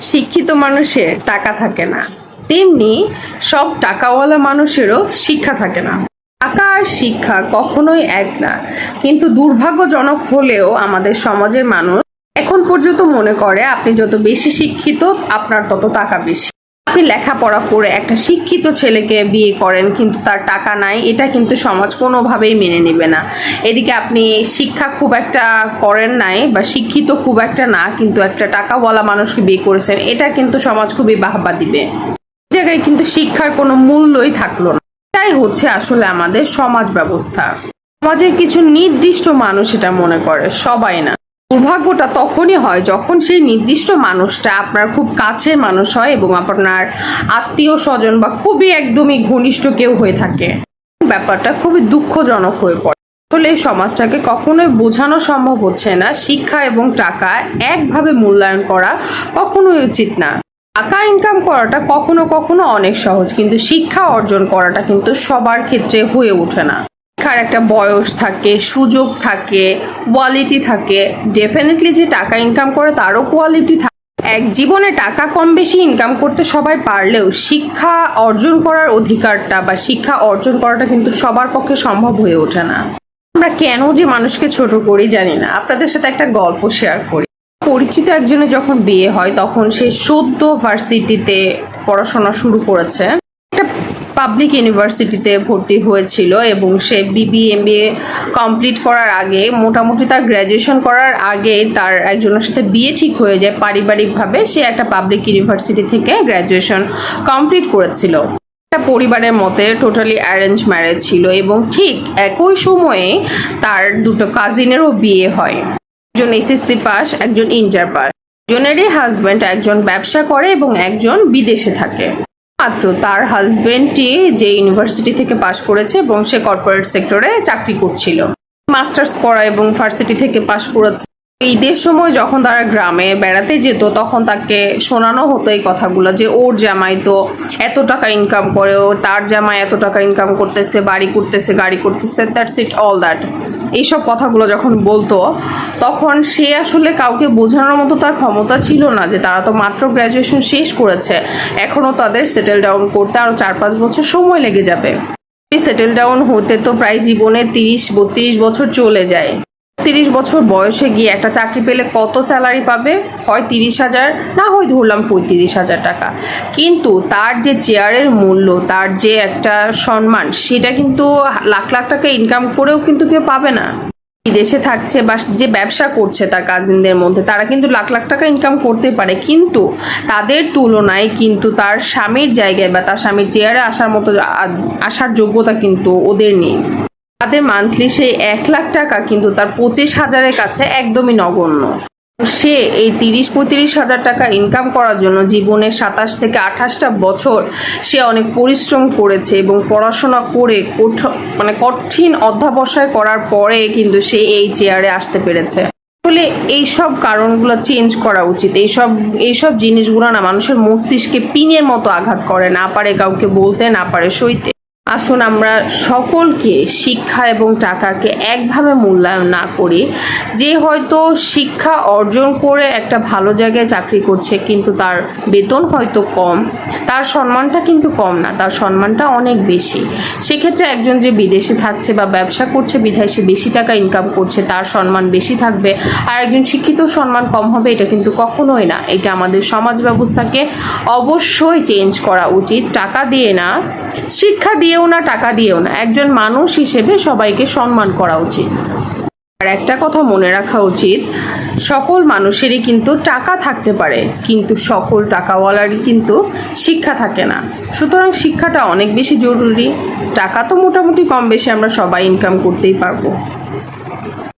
শিক্ষিত মানুষের টাকা থাকে না। তেমনি সব টাকাওয়ালা মানুষেরও শিক্ষা থাকে না। টাকা আর শিক্ষা কখনোই এক না। কিন্তু দুর্ভাগ্যজনক হলেও আমাদের সমাজের মানুষ এখন পর্যন্ত মনে করে, আপনি যত বেশি শিক্ষিত, আপনার তত টাকা বেশি। আপনি লেখাপড়া করে একটা শিক্ষিত ছেলেকে বিয়ে করেন, কিন্তু তার টাকা নাই, এটা কিন্তু সমাজ কোনোভাবেই মেনে নেবে না। এদিকে আপনি শিক্ষা খুব একটা করেন নাই, বা শিক্ষিত খুব একটা না, কিন্তু একটা টাকাওয়ালা মানুষকে বিয়ে করেছেন, এটা কিন্তু সমাজ খুবই বাহবা দিবে। জায়গায় কিন্তু শিক্ষার কোনো মূল্যই থাকল না। এটাই হচ্ছে আসলে আমাদের সমাজ ব্যবস্থা। সমাজের কিছু নির্দিষ্ট মানুষ এটা মনে করে, সবাই না। দুর্ভাগ্যটা তখনই হয় যখন সেই নির্দিষ্ট মানুষটা আপনার খুব কাছের মানুষ হয় এবং আপনার আত্মীয় স্বজন বা খুবই একদমই ঘনিষ্ঠ কেউ হয়ে থাকে। ব্যাপারটা খুবই দুঃখজনক হয়ে পড়ে। আসলে এই সমাজটাকে কখনোই বোঝানো সম্ভব হচ্ছে না। শিক্ষা এবং টাকা একভাবে মূল্যায়ন করা কখনোই উচিত না। টাকা ইনকাম করাটা কখনো কখনো অনেক সহজ, কিন্তু শিক্ষা অর্জন করাটা কিন্তু সবার ক্ষেত্রে হয়ে ওঠে না। শিক্ষার একটা বয়স থাকে, সুযোগ থাকে কোয়ালিটি থাকে। ডেফিনেটলি যে টাকা ইনকাম করে তারও কোয়ালিটি থাকে এক জীবনে টাকা কম বেশি ইনকাম করতে সবাই পারলেও শিক্ষা অর্জন করার অধিকারটা বা শিক্ষা অর্জন করাটা কিন্তু সবার পক্ষে সম্ভব হয়ে ওঠে না। আমরা কেন যে মানুষকে ছোট করি জানি না। আপনাদের সাথে একটা গল্প শেয়ার করি। পরিচিত একজনের যখন বিয়ে হয় তখন সে সদ্য ভার্সিটিতে পড়াশোনা শুরু করেছে। পাবলিক ইউনিভার্সিটিতে ভর্তি হয়েছিল এবং সে বিবি এম কমপ্লিট করার আগে, মোটামুটি তার গ্র্যাজুয়েশন করার আগে তার একজনের সাথে বিয়ে ঠিক হয়ে যায় পারিবারিকভাবে, সে একটা পাবলিক ইউনিভার্সিটি থেকে গ্র্যাজুয়েশন কমপ্লিট করেছিল। একটা পরিবারের মতে টোটালি অ্যারেঞ্জ ম্যারেজ ছিল এবং ঠিক একই সময়ে তার দুটো কাজিনেরও বিয়ে হয়। একজন এসএসসি পাস একজন ইন্টার পাস দুজনেরই হাজব্যান্ড একজন ব্যবসা করে এবং একজন বিদেশে থাকে। মাত্র তার হাজবেন্ডটি যে ইউনিভার্সিটি থেকে পাশ করেছে এবং সে কর্পোরেট সেক্টরে চাকরি করছিল। মাস্টার্স করা এবং ভার্সিটি থেকে পাশ করেছে। ঈদের সময় যখন তারা গ্রামে বেড়াতে যেত, তখন তাকে শোনানো হতো এই কথাগুলো যে ওর জামাই তো এত টাকা ইনকাম করে, ও তার জামাই এত টাকা ইনকাম করতেছে, বাড়ি করতেছে, গাড়ি করতেছে দ্যাটস ইট অল দ্যাট এইসব কথাগুলো যখন বলতো, তখন সে আসলে কাউকে বোঝানোর মতো তার ক্ষমতা ছিল না যে তারা তো মাত্র গ্র্যাজুয়েশন শেষ করেছে, এখনও তাদের সেটেল ডাউন করতে আরও চার পাঁচ বছর সময় লেগে যাবে। সেটেল ডাউন হতে তো প্রায় জীবনে তিরিশ, বত্রিশ বছর চলে যায়। তিরিশ বছর বয়সে গিয়ে একটা চাকরি পেলে কত স্যালারি পাবে? হয় তিরিশ হাজার? না, হয় ধরলাম পঁয়ত্রিশ হাজার টাকা। কিন্তু তার যে চেয়ারের মূল্য, তার যে একটা সম্মান, সেটা কিন্তু লাখ লাখ টাকা ইনকাম করেও কিন্তু কেউ পাবে না। বিদেশে থাকছে বা যে ব্যবসা করছে তার কাজিনদের মধ্যে, তারা কিন্তু লাখ লাখ টাকা ইনকাম করতে পারে। কিন্তু তাদের তুলনায় কিন্তু তার স্বামীর জায়গায় বা তার স্বামীর চেয়ারে আসার মতো আসার যোগ্যতা কিন্তু ওদের নেই। তাদের মান্থলি সেই এক লাখ টাকা কিন্তু তার পঁচিশ হাজারের কাছে একদমই নগণ্য। সে এই তিরিশ পঁয়ত্রিশ হাজার টাকা ইনকাম করার জন্য জীবনের সাতাশ থেকে আঠাশটা বছর সে অনেক পরিশ্রম করেছে এবং পড়াশোনা করে মানে কঠিন অধ্যাবসায় করার পরে কিন্তু সে এই চেয়ারে আসতে পেরেছে। আসলে এইসব কারণগুলো চেঞ্জ করা উচিত। এইসব এইসব জিনিসগুলো না মানুষের মস্তিষ্কে পিনের মতো আঘাত করে, না পারে কাউকে বলতে, না পারে সইতে। আসুন আমরা সকলকে শিক্ষা এবং টাকাকে একভাবে মূল্যায়ন না করি। যে হয়তো শিক্ষা অর্জন করে একটা ভালো জায়গায় চাকরি করছে কিন্তু তার বেতন হয়তো কম, তার সম্মানটা কিন্তু কম না, তার সম্মানটা অনেক বেশি। সেক্ষেত্রে একজন যে বিদেশে থাকছে বা ব্যবসা করছে, বিধায় সে বেশি টাকা ইনকাম করছে, তার সম্মান বেশি থাকবে। আর একজন শিক্ষিত সম্মান কম হবে, এটা কিন্তু কখনোই না। এটা আমাদের সমাজ ব্যবস্থাকে অবশ্যই চেঞ্জ করা উচিত। টাকা দিয়ে না, শিক্ষা দিয়েও না, টাকা দিয়েও না। একজন মানুষ হিসেবে সবাইকে সম্মান করা উচিত। আর একটা কথা মনে রাখা উচিত, সকল মানুষেরই কিন্তু টাকা থাকতে পারে, কিন্তু সকল টাকাওয়ালারই কিন্তু শিক্ষা থাকে না। সুতরাং শিক্ষাটা অনেক বেশি জরুরি। টাকা তো মোটামুটি কম বেশি আমরা সবাই ইনকাম করতেই পারব।